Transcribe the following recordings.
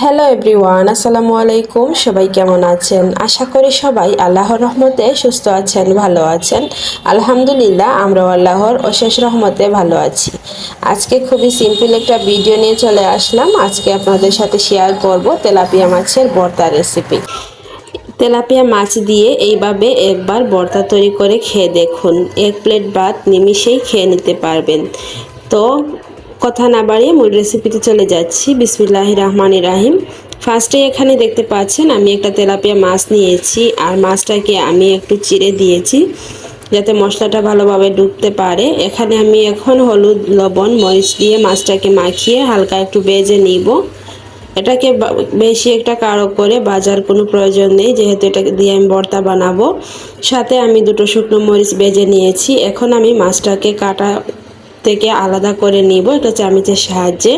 Hello everyone আসসালামু আলাইকুম, সবাই কেমন আছেন? আশা করি সবাই আল্লাহর রহমতে সুস্থ আছেন, ভালো আছেন। আলহামদুলিল্লাহ, আমরাও আল্লাহর অশেষ রহমতে ভালো আছি। আজকে খুবই সিম্পল একটা ভিডিও নিয়ে চলে আসলাম। আজকে আপনাদের সাথে শেয়ার করব তেলাপিয়া মাছের ভর্তা রেসিপি তেলাপিয়া মাছ দিয়ে এইভাবে একবার ভর্তা তৈরি করে খেয়ে দেখুন। এক প্লেট ভাত নিমিষেই খেয়ে নিতে পারবেন। তো কথা না বাড়িয়ে মূল রেসিপিতে চলে যাচ্ছি। বিসমিল্লাহ রহমান রাহিম ফার্স্টে এখানে দেখতে পাচ্ছেন, আমি একটা তেলাপিয়া মাছ নিয়েছি, আর মাছটাকে আমি একটু চিড়ে দিয়েছি, যাতে মশলাটা ভালোভাবে ঢুকতে পারে। এখানে আমি এখন হলুদ, লবণ, মরিচ দিয়ে মাছটাকে মাখিয়ে হালকা একটু বেজে নিব। এটাকে বেশি একটা কারও করে বাজার কোনো প্রয়োজন নেই, যেহেতু এটাকে দিয়ে আমি ভর্তা বানাবো। সাথে আমি দুটো শুকনো মরিচ বেজে নিয়েছি। এখন আমি মাছটাকে কাটা থেকে আলাদা করে নিব একটা চামিচের সাহায্যে।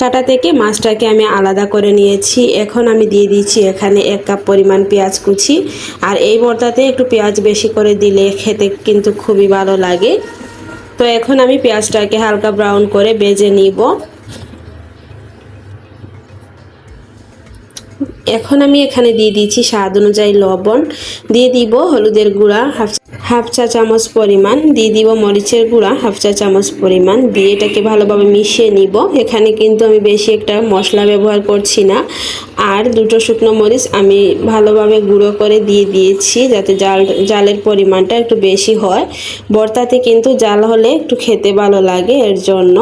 কাটা থেকে মাছটাকে আমি আলাদা করে নিয়েছি। এখন আমি দিয়ে দিচ্ছি এখানে এক কাপ পরিমাণ পেঁয়াজ কুচি। আর এই বর্তাতে একটু পেঁয়াজ বেশি করে দিলে খেতে কিন্তু খুবই ভালো লাগে। তো এখন আমি পেঁয়াজটাকে হালকা ব্রাউন করে বেজে নিব। এখন আমি এখানে দিয়ে দিচ্ছি স্বাদ অনুযায়ী লবণ। দিয়ে দিব হলুদের গুঁড়া, হাফ হাফ চা চামচ পরিমাণ। দিয়ে দিব মরিচের গুঁড়া, হাফ চা চামচ পরিমাণ। দিয়ে এটাকে ভালোভাবে মিশিয়ে নিব। এখানে কিন্তু আমি বেশি একটা মশলা ব্যবহার করছি না। আর দুটো শুকনো মরিচ আমি ভালোভাবে গুঁড়ো করে দিয়ে দিয়েছি যাতে জাল জালের পরিমাণটা একটু বেশি হয়। বর্তাতে কিন্তু জাল হলে একটু খেতে ভালো লাগে, এর জন্য।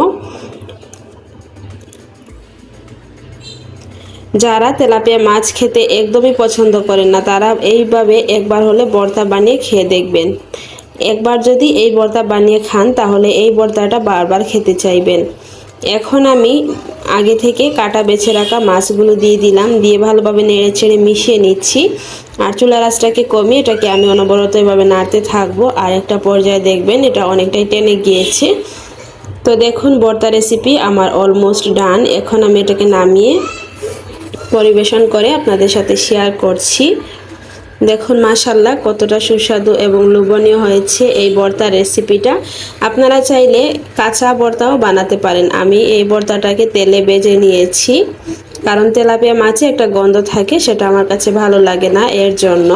যারা তেলাপিয়া মাছ খেতে একদমই পছন্দ করেন না, তারা এইভাবে একবার হলে বর্তা বানিয়ে খেয়ে দেখবেন। একবার যদি এই বর্তা বানিয়ে খান, তাহলে এই বর্তাটা বারবার খেতে চাইবেন। এখন আমি আগে থেকে কাটা বেছে রাখা মাছগুলো দিয়ে দিলাম, দিয়ে ভালোভাবে নেড়ে ছেড়ে মিশিয়ে নিচ্ছি। আর চুলা রাসটাকে কমিয়ে এটাকে আমি অনবরত এভাবে নাড়তে থাকব। আর একটা পর্যায়ে দেখবেন এটা অনেকটাই টেনে গিয়েছে। তো দেখুন, বর্তা রেসিপি আমার অলমোস্ট ডান এখন আমি এটাকে নামিয়ে পরিবেশন করে আপনাদের সাথে শেয়ার করছি। দেখুন মাশাল্লাহ কতটা সুস্বাদু এবং লোভনীয় হয়েছে এই বর্তা রেসিপিটা আপনারা চাইলে কাঁচা বর্তাও বানাতে পারেন। আমি এই বর্তাটাকে তেলে বেজে নিয়েছি। কারণ তেলাপিয়া মাছে একটা গন্ধ থাকে, সেটা আমার কাছে ভালো লাগে না এর জন্য।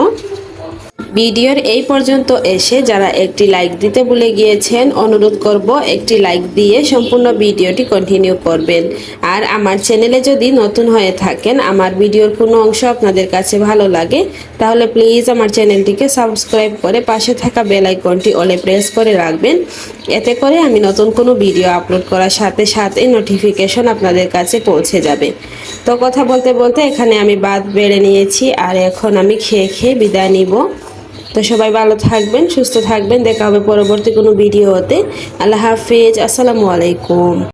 ভিডিওর এই পর্যন্ত এসে যারা একটি লাইক দিতে ভুলে গিয়েছেন, অনুরোধ করব একটি লাইক দিয়ে সম্পূর্ণ ভিডিওটি কন্টিনিউ করবেন। আর আমার চ্যানেলে যদি নতুন হয়ে থাকেন, আমার ভিডিওর কোনো অংশ আপনাদের কাছে ভালো লাগে, তাহলে প্লিজ আমার চ্যানেলটিকে সাবস্ক্রাইব করে পাশে থাকা বেল আইকনটি অলে প্রেস করে রাখবেন। এতে করে আমি নতুন কোনো ভিডিও আপলোড করার সাথে সাথে নোটিফিকেশন আপনাদের কাছে পৌঁছে যাবে। তো কথা বলতে বলতে এখানে আমি বাদ বেড়ে নিয়েছি, আর এখন আমি খেয়ে খেয়ে বিদায় নিব। তো সবাই ভালো থাকবেন, সুস্থ থাকবেন। দেখা হবে পরবর্তী কোনো ভিডিও ভিডিওতে। আল্লাহ হাফিজ। আসসালামু আলাইকুম।